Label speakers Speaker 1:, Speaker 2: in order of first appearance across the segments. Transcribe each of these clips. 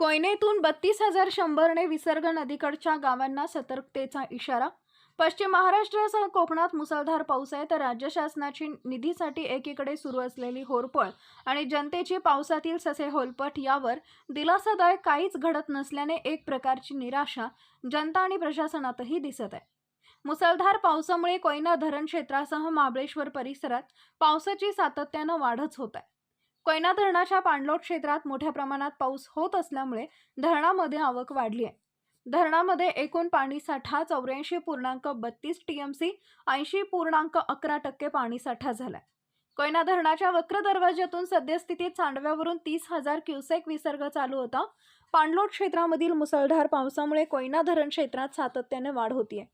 Speaker 1: कोयनेतून बत्तीस हजार शंभरने विसर्ग नदीकडच्या गावांना सतर्कतेचा इशारा. पश्चिम महाराष्ट्रासह कोकणात मुसळधार पाऊस आहे तर राज्य शासनाची निधीसाठी एकीकडे सुरू असलेली होरपळ आणि जनतेची पावसातील ससे होलपट यावर दिलासादायक काहीच घडत नसल्याने एक प्रकारची निराशा जनता आणि प्रशासनातही दिसत आहे. मुसळधार पावसामुळे कोयना धरण क्षेत्रासह महाबळेश्वर परिसरात पावसाची सातत्यानं वाढच होत आहे. कोयना धरणाच्या पाणलोट क्षेत्रात मोठ्या प्रमाणात पाऊस होत असल्यामुळे धरणामध्ये आवक वाढली आहे. धरणामध्ये एकूण पाणीसाठा चौऱ्याऐंशी पूर्णांक बत्तीस टी एम सी ऐंशी पूर्णांक अकरा टक्के पाणीसाठा झाला कोयना धरणाच्या वक्र दरवाज्यातून सद्यस्थितीत सांडव्यावरून तीस हजार क्युसेक विसर्ग चालू होता. पाणलोट क्षेत्रामधील मुसळधार पावसामुळे कोयना धरण क्षेत्रात सातत्याने वाढ होतीये.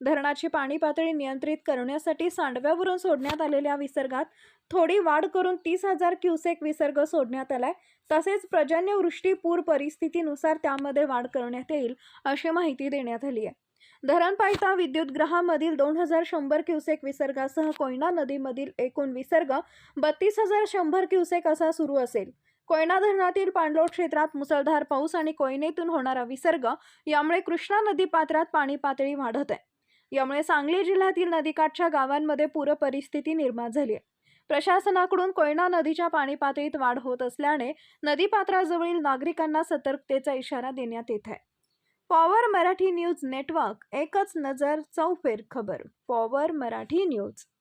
Speaker 1: धरणाची पाणी पातळी नियंत्रित करण्यासाठी सांडव्यावरून सोडण्यात आलेल्या विसर्गात थोडी वाढ करून तीस हजार क्युसेक विसर्ग सोडण्यात आलाय. तसेच पर्जन्यवृष्टी पूर परिस्थितीनुसार त्यामध्ये वाढ करण्यात येईल अशी माहिती देण्यात आली आहे. धरण पायथा विद्युतगृहामधील दोन हजार शंभर क्युसेक विसर्गासह कोयना नदीमधील एकूण विसर्ग बत्तीस हजार शंभर क्युसेक असा सुरू असेल. कोयना धरणातील पाणलोट क्षेत्रात मुसळधार पाऊस आणि कोयनेतून होणारा विसर्ग यामुळे कृष्णा नदी पात्रात पाणी पातळी वाढत आहे. यामुळे सांगली जिल्ह्यातील नदीकाठच्या गावांमध्ये पूर परिस्थिती निर्माण झाली आहे. प्रशासनाकडून कोयना नदीच्या पाणी पातळीत वाढ होत असल्याने नदीपात्राजवळील नागरिकांना सतर्कतेचा इशारा देण्यात येत आहे. पॉवर मराठी न्यूज नेटवर्क एकच नजर चौफेर खबर पॉवर मराठी न्यूज.